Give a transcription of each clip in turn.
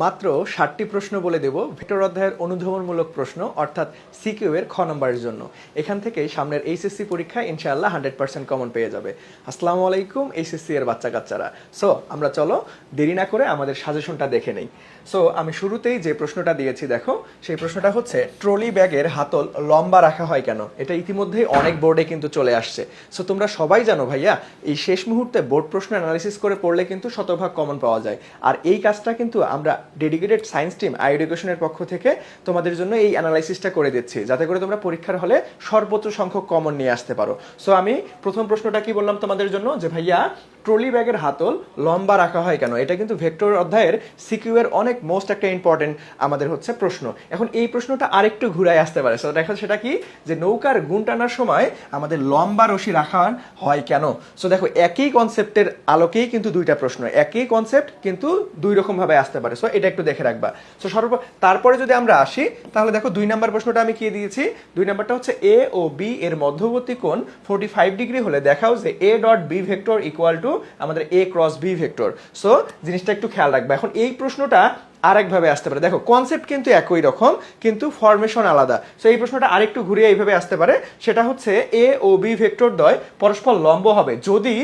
মাত্র ষাটটি প্রশ্ন বলে দেব, ভেক্টর অধ্যায়ের অনুধাবনমূলক প্রশ্ন, অর্থাৎ সিকিউ এর খ নম্বরের জন্য। এখান থেকে সামনের এইচএসসি পরীক্ষায় ইনশাআল্লাহ হান্ড্রেড পার্সেন্ট কমন পেয়ে যাবে। আসসালামু আলাইকুম এইচএসসি এর বাচ্চা কাচ্চারা। সো আমরা চলো দেরি না করে আমাদের সাজেশনটা দেখে নেই। সো আমি শুরুতেই যে প্রশ্নটা দিয়েছি, দেখো, সেই প্রশ্নটা হচ্ছে, ট্রলি ব্যাগের হাতল লম্বা রাখা হয় কেন? এটা ইতিমধ্যেই অনেক বোর্ডে কিন্তু চলে আসছে। সো তোমরা সবাই জানো ভাইয়া, এই শেষ মুহূর্তে বোর্ড প্রশ্ন অ্যানালিসিস করে পড়লে কিন্তু শতভাগ কমন পাওয়া যায়। আর এই কাজটা কিন্তু আমরা ডেডিকেটেড সায়েন্স টিম আই এডুকেশনের পক্ষ থেকে তোমাদের জন্য এই অ্যানালাইসিসটা করে দিচ্ছি, যাতে করে তোমরা পরীক্ষার হলে সর্বোচ্চ সংখ্যক কমন নিয়ে আসতে পারো। সো আমি প্রথম প্রশ্নটা কি বললাম তোমাদের জন্য? যে ভাইয়া ট্রলি ব্যাগের হাতল লম্বা রাখা হয় কেন? এটা কিন্তু ভেক্টর অধ্যায়ের সিকিউ অনেক মোস্ট একটা ইম্পর্টেন্ট আমাদের হচ্ছে প্রশ্ন। এখন এই প্রশ্নটা আরেকটু ঘুরাই আসতে পারে। সো দেখো সেটা কি? যে নৌকার গুণ টানার সময় আমাদের লম্বা রশি রাখা হয় কেন? সো দেখো একই কনসেপ্টের আলোকেই কিন্তু দুইটা প্রশ্ন। একই কনসেপ্ট কিন্তু দুই রকম ভাবে আসতে পারে। সো এটা একটু দেখে রাখবা। সো সর্ব তারপরে যদি আমরা আসি, তাহলে দেখো দুই নাম্বার প্রশ্নটা আমি কি দিয়েছি? দুই নাম্বারটা হচ্ছে এ ও বি এর মধ্যবর্তী কোণ ফোর্টি ফাইভ ডিগ্রি হলে দেখাও যে A dot B vector equal to আমাদের A cross B vector. So জিনিসটা একটু খেয়াল রাখবে। এখন এই প্রশ্নটা আরেকভাবে আসতে পারে। দেখো কনসেপ্ট কিন্তু একই রকম, কিন্তু ফরমেশন আলাদা। সো এই প্রশ্নটা আরেকটু ঘুরিয়ে এইভাবে আসতে পারে। সেটা হচ্ছে এ ও বি ভেক্টর দ্বয় পরস্পর লম্ব হবে। যদি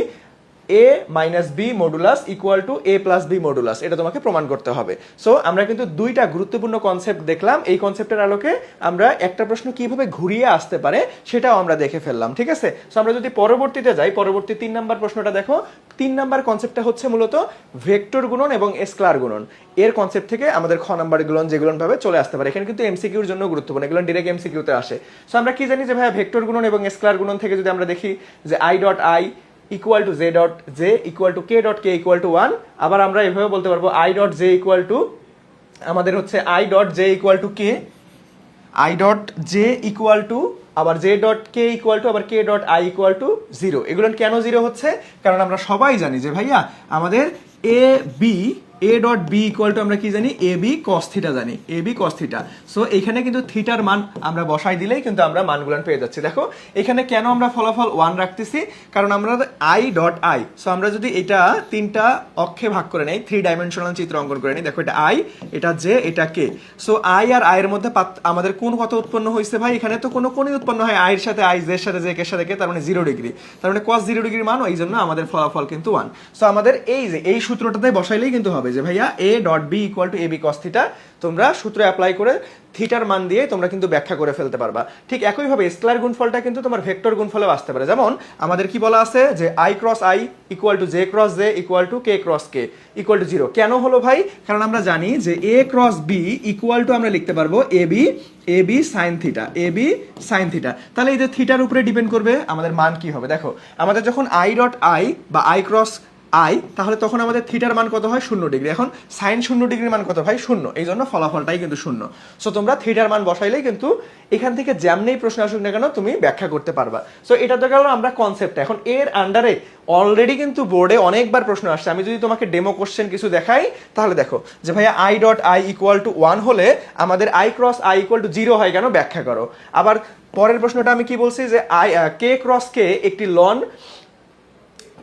A minus B modulus equal to A plus B modulus এটা তোমাকে প্রমাণ করতে হবে। সো আমরা কিন্তু দুইটা গুরুত্বপূর্ণ কনসেপ্ট দেখলাম। এই কনসেপ্টের আলোকে আমরা একটা প্রশ্ন কীভাবে ঘুরিয়ে আসতে পারে সেটাও আমরা দেখে ফেললাম, ঠিক আছে? সো আমরা যদি পরবর্তীতে যাই, পরবর্তী তিন নাম্বার প্রশ্নটা দেখো। তিন নাম্বার কনসেপ্টটা হচ্ছে মূলত ভেক্টর গুণন এবং স্কলার গুণন। এর কনসেপ্ট থেকে আমাদের খ নাম্বার গুলন যেগুলো ভাবে চলে আসতে পারে। এখানে কিন্তু এমসিকিউর জন্য গুরুত্বপূর্ণ, এগুলো ডিরেক্ট এমসিকিউতে আসে। সো আমরা কি জানি যে ভাইয়া ভেক্টর গুণন এবং স্কলার গুণন থেকে যদি আমরা দেখি যে I dot I equal to J dot J equal to K dot K equal to one আবার আমরা এভাবে বলতে পারব I dot J equal to আমাদের হচ্ছে I dot J equal to K I dot J equal to আবার J dot K equal to আবার K dot I equal to zero এগুলো কেন জিরো হচ্ছে? কারণ আমরা সবাই জানি যে ভাইয়া আমাদের A B A dot B equal to আমরা কি জানি? এ বি কস থিটা জানি। A B cos theta so এখানে কিন্তু থিটার মান আমরা বসাই দিলেই কিন্তু আমরা মানগুলো পেয়ে যাচ্ছি। দেখো, এখানে কেন আমরা ফলাফল ওয়ান রাখতেছি? কারণ আমরা আই ডট আই সো আমরা যদি এটা তিনটা অক্ষে ভাগ করে নেই থ্রি ডাইমেনশনাল চিত্র অঙ্কন করে নিই, দেখো এটা আই এটা জে এটা কে সো আই আর আয়ের মধ্যে আমাদের কোন কত উৎপন্ন হয়েছে ভাই? এখানে তো কোনো কোনই উৎপন্ন হয় আয়ের সাথে আই জের সাথে জে কে সাথে কে তার মানে জিরো ডিগ্রি তার মানে কস জিরো ডিগ্রির মান এই জন্য আমাদের ফলাফল কিন্তু ওয়ান সো আমাদের এই যে, এই সূত্রটাতে বসাইলেই কিন্তু হবে। যে ভাইয়া A dot B equal to A B cos theta তোমরা সূত্র অ্যাপ্লাই করে থিটার মান দিয়ে তোমরা কিন্তু ব্যাখ্যা করে ফেলতে পারবা। ঠিক একইভাবে স্কেলার গুণফলটা কিন্তু তোমার ভেক্টর গুণফলেও আসতে পারে। যেমন, আমাদের কি বলা আছে যে I cross I equal to J cross J equal to K cross K equal to zero কেন হলো ভাই? কারণ আমরা জানি যে A cross B equal to আমরা লিখতে পারব A B A B sine theta A B sine theta তাহলে এই যে থিটার উপরে ডিপেন্ড করবে, আমাদের মান কি হবে? দেখো, আমাদের যখন আই ডট আই বা আই ক্রস আই তাহলে তখন আমাদের থিটার মান কত হয়? শূন্য ডিগ্রি। এখন সাইন শূন্য ডিগ্রির মান কত ভাই? শূন্য। এই জন্য ফলাফলটাই কিন্তু শূন্য। সো তোমরা থিটার মান বসাইলেই কিন্তু এখান থেকে যেমনেই প্রশ্ন আসুক না কেন, তুমি ব্যাখ্যা করতে পারবা। সো এটা তো গেল আমরা কনসেপ্ট এখন এর আন্ডারে অলরেডি কিন্তু বোর্ডে অনেকবার প্রশ্ন আসছে। আমি যদি তোমাকে ডেমো কোশ্চেন কিছু দেখাই, তাহলে দেখো যে ভাইয়া I dot I equal to one হলে আমাদের I cross I equal to zero হয় কেন? ব্যাখ্যা করো। আবার পরের প্রশ্নটা আমি কি বলছি যে আই কে ক্রস কে একটি লন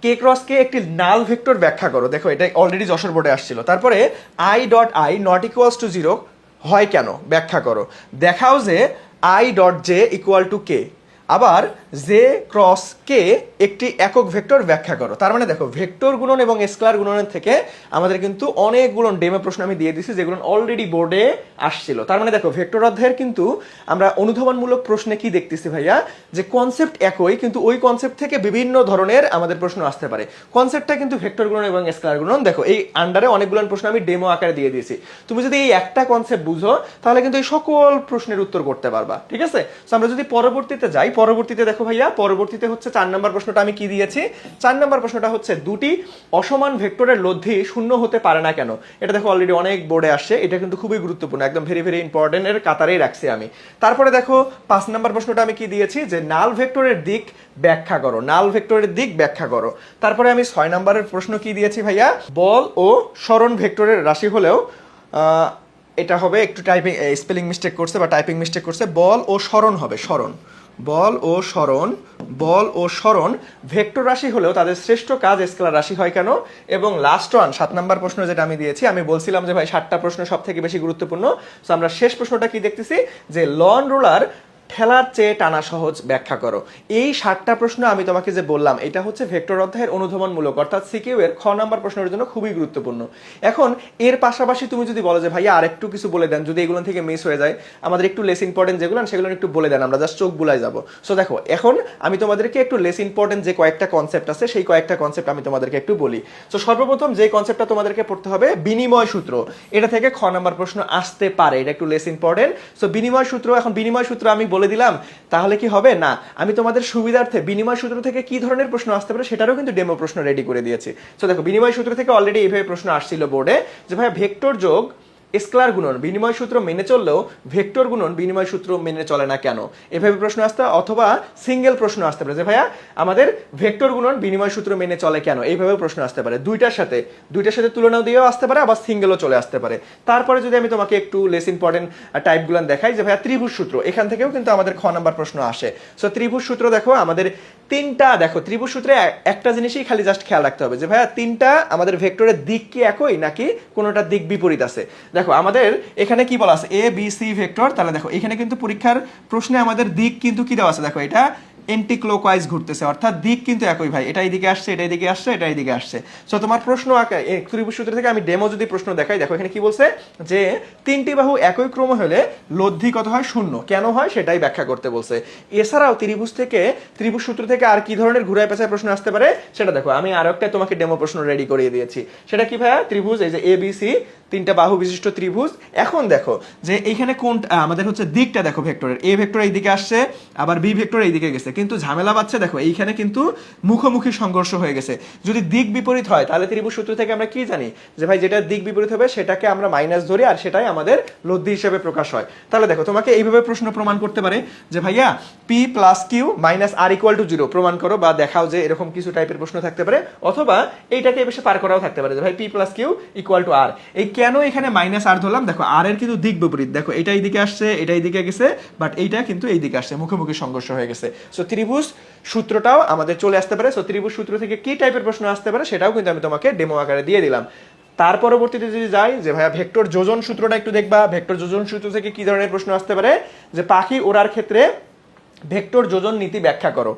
কে ক্রসকে একটি নাল ভেক্টর ব্যাখ্যা করো। দেখো, এটা অলরেডি যশোর বোর্ডে আসছিল। তারপরে I dot I not equals to zero হয় কেন? ব্যাখ্যা করো। দেখাও যে I dot J equal to K আবার জে ক্রস কে একটি একক ভেক্টর ব্যাখ্যা করো। তার মানে দেখো, ভেক্টর গুণন এবং স্কেলার গুণনের থেকে আমাদের কিন্তু অনেকগুলো ডেমো প্রশ্ন আমি দিয়ে দিছি, যেগুলো অলরেডি বোর্ডে আসছিল। তার মানে দেখো, ভেক্টর অধ্যায়ের কিন্তু আমরা অনুধাবনমূলক প্রশ্নে কি দেখতেছি ভাইয়া? যে কনসেপ্ট একই, কিন্তু ওই কনসেপ্ট থেকে বিভিন্ন ধরনের আমাদের প্রশ্ন আসতে পারে। কনসেপ্টটা কিন্তু ভেক্টর গুণন এবং স্কোয়ার গুণন। দেখো, এই আন্ডারে অনেকগুলো প্রশ্ন আমি ডেমো আকারে দিয়ে দিয়েছি। তুমি যদি এই একটা কনসেপ্ট বুঝো, তাহলে কিন্তু এই সকল প্রশ্নের উত্তর করতে পারবা, ঠিক আছে? তো আমরা যদি পরবর্তীতে যাই পরবর্তীতে দেখো ভাইয়া, পরবর্তীতে হচ্ছে চার নম্বর প্রশ্নটা আমি কি দিয়েছি? চার নম্বর প্রশ্নটা হচ্ছে, দুটি অসমান ভেক্টরের লব্ধি শূন্য হতে পারে না কেন? এটা দেখো অলরেডি অনেক বোর্ডে আসছে, এটা কিন্তু খুবই গুরুত্বপূর্ণ, একদম ভেরি ভেরি ইম্পর্টেন্ট এর কাতারেই রাখছি আমি। তারপরে দেখো, পাঁচ নম্বর প্রশ্নটা আমি কি দিয়েছি? যে নাল ভেক্টরের দিক ব্যাখ্যা করো, নাল ভেক্টরের দিক ব্যাখ্যা করো। তারপরে আমি ছয় নম্বরের প্রশ্ন কি দিয়েছি ভাইয়া? বল ও স্মরণ ভেক্টরের রাশি হলেও এটা হবে, একটু টাইপিং স্পেলিং মিস্টেক করছে বা টাইপিং মিস্টেক করছে, বল ও স্মরণ হবে, স্মরণ। বল ও স্মরণ, বল ও স্মরণ, ভেক্টর রাশি হলেও তাদের শ্রেষ্ঠ কাজ স্কেলার রাশি হয় কেন? এবং লাস্ট ওয়ান সাত নাম্বার প্রশ্ন যেটা আমি দিয়েছি, আমি বলছিলাম যে ভাই সাতটা প্রশ্ন সব থেকে বেশি গুরুত্বপূর্ণ। তো আমরা শেষ প্রশ্নটা কি দেখতেছি? যে লন রোলার ঠেলার চেয়ে টানা সহজ ব্যাখ্যা করো। এই সাতটা প্রশ্ন আমি তোমাকে যে বললাম, এটা হচ্ছে ভেক্টর অধ্যায়ের অনুধাবনমূলক, অর্থাৎ সিকিউ এর খ নাম্বার প্রশ্নের জন্য খুবই গুরুত্বপূর্ণ। এখন, এর পাশাপাশি তুমি যদি বলো যে, ভাইয়া, আরেকটু কিছু বলে দেন, যদি এগুলো থেকে মিস হয়ে যায়, আমাদের একটু লেস ইম্পর্টেন্ট যেগুলো সেগুলো একটু বলে দেন, আমরা জাস্ট চোখ বুলাই যাব। সো দেখো, এখন আমি তোমাদেরকে একটু লেস ইম্পর্টেন্ট যে কয়েকটা কনসেপ্ট আছে, সেই কয়েকটা কনসেপ্ট আমি তোমাদেরকে একটু বলি। সো সর্বপ্রথম যে কনসেপ্টটা তোমাদেরকে পড়তে হবে, বিনিময় সূত্র। এটা থেকে খ নাম্বার প্রশ্ন আসতে পারে, এটা একটু লেস ইম্পর্টেন্ট সো বিনিময় সূত্র, এখন বিনিময় সূত্র আমি বলে দিলাম, তাহলে কি হবে? না, আমি তোমাদের সুবিধার্থে বিনিময় সূত্র থেকে কি ধরনের প্রশ্ন আসতে পারে সেটারও কিন্তু ডেমো প্রশ্ন রেডি করে দিয়েছি। তো দেখো, বিনিময় সূত্র থেকে অলরেডি এইভাবে প্রশ্ন আসছিল বোর্ডে যে ভাই ভেক্টর যোগ স্কেলার গুণন বিনিময় সূত্র মেনে চললেও ভেক্টর গুণন বিনিময় সূত্র মেনে চলে না কেন? এভাবে প্রশ্ন আসতে, অথবা সিঙ্গেল প্রশ্ন আসতে পারে যে, ভাইয়া, আমাদের ভেক্টর গুণন বিনিময় সূত্র মেনে চলে কেন? এইভাবে প্রশ্ন আসতে পারে। দুইটার সাথে দুইটার সাথে তুলনাও দিয়েও আসতে পারে, আবার সিঙ্গেলও চলে আসতে পারে। তারপরে যদি আমি তোমাকে একটু লেস ইম্পর্টেন্ট টাইপগুলো দেখাই যে, ভাইয়া, ত্রিভুজ সূত্র। এখান থেকেও কিন্তু আমাদের খ নাম্বার প্রশ্ন আসে। সো ত্রিভুজ সূত্র দেখো, আমাদের তিনটা, দেখো, ত্রিভুজ সূত্রে একটা জিনিসই খালি জাস্ট খেয়াল রাখতে হবে যে, ভাইয়া, তিনটা আমাদের ভেক্টরের দিক কি একই, নাকি কোনোটা দিক বিপরীত আছে? দেখো, আমাদের এখানে কি বলা আছে? A B C vector. তাহলে দেখো, এখানে কিন্তু পরীক্ষার প্রশ্নে আমাদের দিক কিন্তু কি দেওয়া আছে? দেখো, এটা এন্টি ক্লোকওয়াইজ ঘুরতেছে, অর্থাৎ দিক কিন্তু একই ভাই, এটা এইদিকে আসছে, এটা এইদিকে আসছে, এটা এইদিকে আসছে। সো তোমার প্রশ্ন ত্রিভুজ সূত্র থেকে আমি ডেমো যদি প্রশ্ন দেখাই, দেখো এখানে কি বলছে? যে তিনটি বাহু একই ক্রম হলে লব্ধি কত হয়? শূন্য। কেন হয়? সেটাই ব্যাখ্যা করতে বলছে। এছাড়াও ত্রিভুজ থেকে, ত্রিভুজ সূত্র থেকে আর কি ধরনের ঘুরায় পেঁচায় প্রশ্ন আসতে পারে? সেটা দেখো, আমি আরও একটা তোমাকে ডেমো প্রশ্ন রেডি করিয়ে দিয়েছি। সেটা কি ভাইয়া? ত্রিভুজ, এই যে এ বি সি তিনটা বাহু বিশিষ্ট ত্রিভুজ। এখন দেখো যে এইখানে কোন আমাদের হচ্ছে দিকটা দেখো ভেক্টরের এ ভেক্টর এইদিকে আসছে, আবার বি ভেক্টর এইদিকে গেছে। কিন্তু ঝামেলা বাচ্ছে দেখো, এইখানে কিন্তু মুখোমুখি সংঘর্ষ হয়ে গেছে। যদি দিক বিপরীত হয়, তাহলে ত্রিভুজ সূত্র থেকে আমরা কি জানি? যে ভাই, যেটা দিক বিপরীত হবে, সেটাকে আমরা মাইনাস ধরি আর সেটাই আমাদের লব্ধি হিসেবে প্রকাশ হয়। তাহলে দেখো, তোমাকে এইভাবে প্রশ্ন প্রমাণ করতে পারে যে ভাইয়া P plus Q minus R equal to zero প্রমাণ করো বা দেখাও যে এরকম কিছু টাইপের প্রশ্ন থাকতে পারে, অথবা এইটাকে বেশি পার করাও থাকতে পারে যে ভাই P plus Q equal to R এই কেন এখানে মাইনাস আর ধরলাম? দেখো আর এর কিন্তু দিক বিপরীত। দেখো, এটা এইদিকে আসছে, এটা এইদিকে গেছে বাট এইটা কিন্তু এইদিকে আসছে, মুখোমুখি সংঘর্ষ হয়ে গেছে। সো ত্রিভুজ সূত্রটাও আমাদের চলে আসতে পারে। সো ত্রিভুজ সূত্র থেকে কি টাইপের প্রশ্ন আসতে পারে সেটাও কিন্তু আমি তোমাকে ডেমো আকারে দিয়ে দিলাম। তার পরবর্তীতে যদি যাই, যে ভাইয়া ভেক্টর যোজন সূত্রটা একটু দেখবা। ভেক্টর যোজন সূত্র থেকে কি ধরনের প্রশ্ন আসতে পারে? যে পাখি ওড়ার ক্ষেত্রে ভেক্টর যোজন নীতি ব্যাখ্যা করো।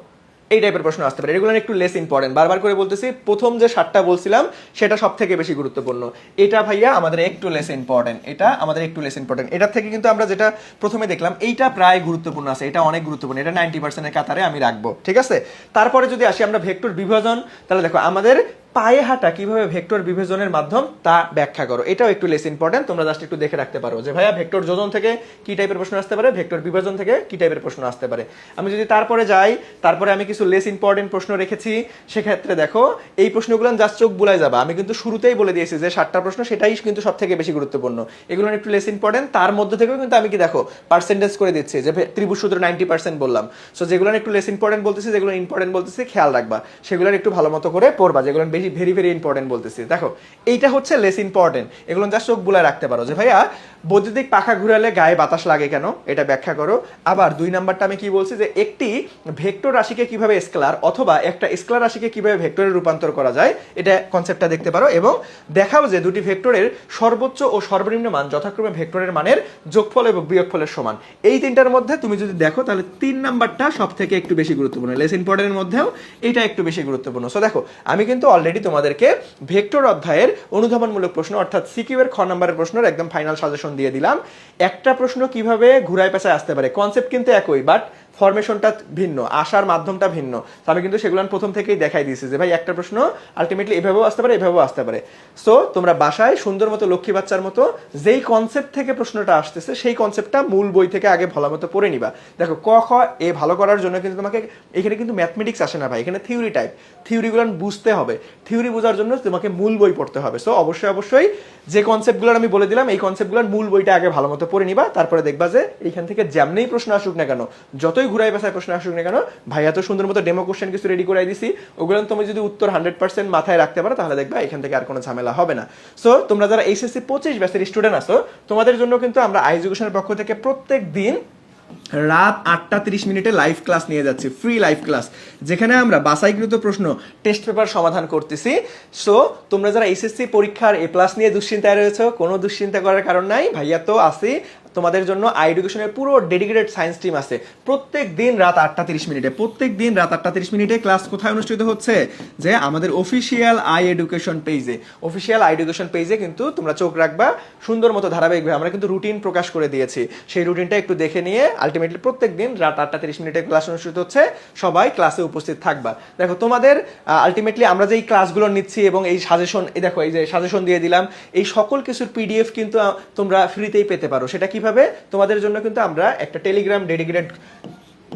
এই টাইপের প্রশ্ন আসতে পারে। এগুলো একটু লেস ইম্পর্টেন্ট বারবার করে বলতেছি, প্রথম যে সাতটা বলছিলাম, সেটা সব থেকে বেশি গুরুত্বপূর্ণ। এটা ভাইয়া আমাদের একটু লেস ইম্পর্টেন্ট এটা আমাদের একটু লেস ইম্পর্টেন্ট এটা থেকে কিন্তু আমরা যেটা প্রথমে দেখলাম, এইটা প্রায় গুরুত্বপূর্ণ আছে। এটা অনেক গুরুত্বপূর্ণ। এটা নাইনটি পার্সেন্টের কাতারে আমি রাখব। ঠিক আছে? তারপরে যদি আসি আমরা ভেক্টর বিভাজন, তাহলে দেখো আমাদের পায়ে হাঁটা কীভাবে ভেক্টর বিভাজনের মাধ্যম, তা ব্যাখ্যা করো। এটাও একটু লেস ইম্পর্টেন্ট তোমরা জাস্ট একটু দেখে রাখতে পারো যে, ভাইয়া, ভেক্টর যোজন থেকে কি টাইপের প্রশ্ন আসতে পারে? ভেক্টর বিভাজন থেকে কি টাইপের প্রশ্ন আসতে পারে? আমি যদি তারপরে যাই, তারপরে আমি কিছু লেস ইম্পর্টেন্ট প্রশ্ন রেখেছি, সেক্ষেত্রে দেখো, এই প্রশ্নগুলো জাস্ট চোখ বুলাই যাবা। আমি কিন্তু শুরুতেই বলে দিয়েছি যে সাতটা প্রশ্ন সেটাই কিন্তু সব থেকে বেশি গুরুত্বপূর্ণ। এগুলো একটু লেস ইম্পর্টেন্ট তার মধ্যে থেকেও কিন্তু আমি কি দেখো পার্সেন্টেজ করে দিচ্ছি, যে ত্রিভুজ সূত্র নাইনটি পার্সেন্ট বললাম। সো যেগুলো একটু লেস ইম্পর্টেন্ট বলতেছি, যেগুলো ইম্পর্টেন্ট বলতেছি, খেয়াল রাখবা। সেগুলো একটু ভালো মতো করে পড়বা, যেগুলো বেশি ভেরি ভেরি ইম্পর্টেন্ট বলতেছি। দেখো, এইটা হচ্ছে লেস ইম্পর্টেন্ট এগুলো জাস্ট চোখ বুলায় রাখতে পারো যে, ভাইয়া, বৈদ্যুতিক পাখা ঘুরালে গায়ে বাতাস লাগে কেন? এটা ব্যাখ্যা করো। আবার দুই নাম্বারটা আমি কি বলছি যে, একটি ভেক্টর রাশিকে কীভাবে স্কেলার অথবা একটা স্কেলার রাশিকে কীভাবে ভেক্টরে রূপান্তর করা যায়, এটা কনসেপ্টটা দেখতে পারো। এবং দেখাও যে, দুটি ভেক্টরের সর্বোচ্চ ও সর্বনিম্ন মান যথাক্রমে ভেক্টরের মানের যোগফল এবং বিয়োগফলের সমান। এই তিনটার মধ্যে তুমি যদি দেখো, তাহলে তিন নাম্বারটা সব থেকে একটু বেশি গুরুত্বপূর্ণ। লেস ইম্পর্টেন্টের মধ্যেও এটা একটু বেশি গুরুত্বপূর্ণ। সো দেখো, আমি কিন্তু অলরেডি তোমাদেরকে ভেক্টর অধ্যায়ের অনুধাবনমূলক প্রশ্ন, অর্থাৎ সিকিউ এর খ নাম্বারের প্রশ্নের একদম ফাইনাল সাজেশন দিয়ে দিলাম। একটা প্রশ্ন কীভাবে ঘুরায় পেঁচায় আসতে পারে? কনসেপ্ট কিন্তু একই বাট ফরমেশনটা ভিন্ন আসার মাধ্যমটা ভিন্ন। আমি কিন্তু সেগুলো প্রথম থেকেই দেখাই দিয়েছি যে ভাই, একটা প্রশ্ন আলটিমেটলি এভাবেও আসতে পারে, এভাবেও আসতে পারে। সো তোমরা বাসায় সুন্দর মতো লক্ষ্মী বাচ্চার মতো যেই কনসেপ্ট থেকে প্রশ্নটা আসতেছে, সেই কনসেপ্টটা মূল বই থেকে আগে ভালো মতো পড়ে নিবা। দেখো, ক, খ, এ ভালো করার জন্য কিন্তু তোমাকে এখানে কিন্তু ম্যাথমেটিক্স আসে না ভাই, এখানে থিওরি টাইপ থিওরিগুলো বুঝতে হবে। থিওরি বোঝার জন্য তোমাকে মূল বই পড়তে হবে। সো অবশ্যই অবশ্যই যে কনসেপ্টগুলো আমি বলে দিলাম, এই কনসেপ্টগুলোর মূল বইটা আগে ভালো মতো পড়ে নিবা, তারপরে দেখবা যে এইখান থেকে যেমনেই প্রশ্ন আসুক না কেন, যতই ঘুরাই পেশায় প্রশ্ন আসুক না কেন ভাই এত সুন্দর মতো ডেমো কোশ্চেন কিছু রেডি করে দিছি। ওগুলো তুমি যদি উত্তর হান্ড্রেড পার্সেন্ট মাথায় রাখতে পারো, তাহলে দেখবা এখান থেকে আর কোনো ঝামেলা হবে না। সো তোমরা যারা এইচএসসি পঁচিশ ব্যাচের স্টুডেন্ট আছো, তোমাদের জন্য কিন্তু আমরা আই এডুকেশনের পক্ষ থেকে প্রত্যেক দিন রাত আটটা তিরিশ মিনিটে লাইভ ক্লাস নিয়ে যাচ্ছি ফ্রি লাইভ ক্লাস যেখানে আমরা বাসাইকৃত প্রশ্ন টেস্ট পেপার সমাধান করতেছি। সো তোমরা যারা এসএসসি পরীক্ষার এ প্লাস নিয়ে দুশ্চিন্তায় রয়েছে, কোনো দুশ্চিন্তা করার কারণ নাই। ভাইয়া তো আছি তোমাদের জন্য আই এডুকেশনের পুরো ডেডিকেটেড সায়েন্স টিম আছে। প্রত্যেক দিন রাত আটটা তিরিশ মিনিটে, প্রত্যেক দিন রাত আটটা তিরিশ মিনিটে ক্লাস কোথায় অনুষ্ঠিত হচ্ছে? যে আমাদের অফিসিয়াল আই এডুকেশন পেজে অফিসিয়াল আই এডুকেশন পেজে কিন্তু তোমরা চোখ রাখবা, সুন্দর মতো ধারাবাহিকভাবে। আমরা কিন্তু রুটিন প্রকাশ করে দিয়েছি। সেই রুটিনটা একটু দেখে নিয়ে আলটিমেটলি প্রত্যেক দিন রাত আটটা তিরিশ মিনিটে ক্লাস অনুষ্ঠিত হচ্ছে। সবাই ক্লাসে উপস্থিত থাকবা। দেখো, তোমাদের আলটিমেটলি আমরা যে এই ক্লাসগুলো নিচ্ছি এবং এই সাজেশন এই দেখো, এই যে সাজেশন দিয়ে দিলাম, এই সকল কিছুর পিডিএফ কিন্তু তোমরা ফ্রিতেই পেতে পারো। সেটা কীভাবে তোমাদের জন্য কিন্তু আমরা একটা টেলিগ্রাম ডেডিকেটেড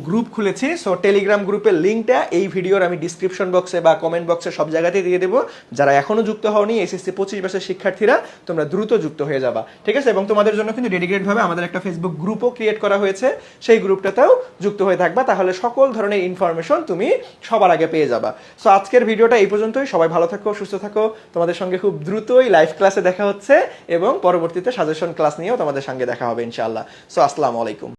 গ্রুপ খুলেছি সো টেলিগ্রাম গ্রুপের লিঙ্কটা এই ভিডিওর আমি ডিসক্রিপশন বক্সে বা কমেন্ট বক্সে সব জায়গাতেই দিয়ে দেবো। যারা এখনও যুক্ত হওনি এসএসসি পঁচিশ বছরের শিক্ষার্থীরা, তোমরা দ্রুত যুক্ত হয়ে যাবা, ঠিক আছে? এবং তোমাদের জন্য কিন্তু ডেডিকেটেড ভাবে আমাদের একটা ফেসবুক গ্রুপও ক্রিয়েট করা হয়েছে। সেই গ্রুপটাতেও যুক্ত হয়ে থাকবা, তাহলে সকল ধরনের ইনফরমেশন তুমি সবার আগে পেয়ে যাবা। সো আজকের ভিডিওটা এই পর্যন্তই। সবাই ভালো থাকো, সুস্থ থাকো। তোমাদের সঙ্গে খুব দ্রুতই লাইভ ক্লাসে দেখা হচ্ছে এবং পরবর্তীতে সাজেশন ক্লাস নিয়েও তোমাদের সঙ্গে দেখা হবে, ইনশাআল্লাহ। সো আসসালামু আলাইকুম।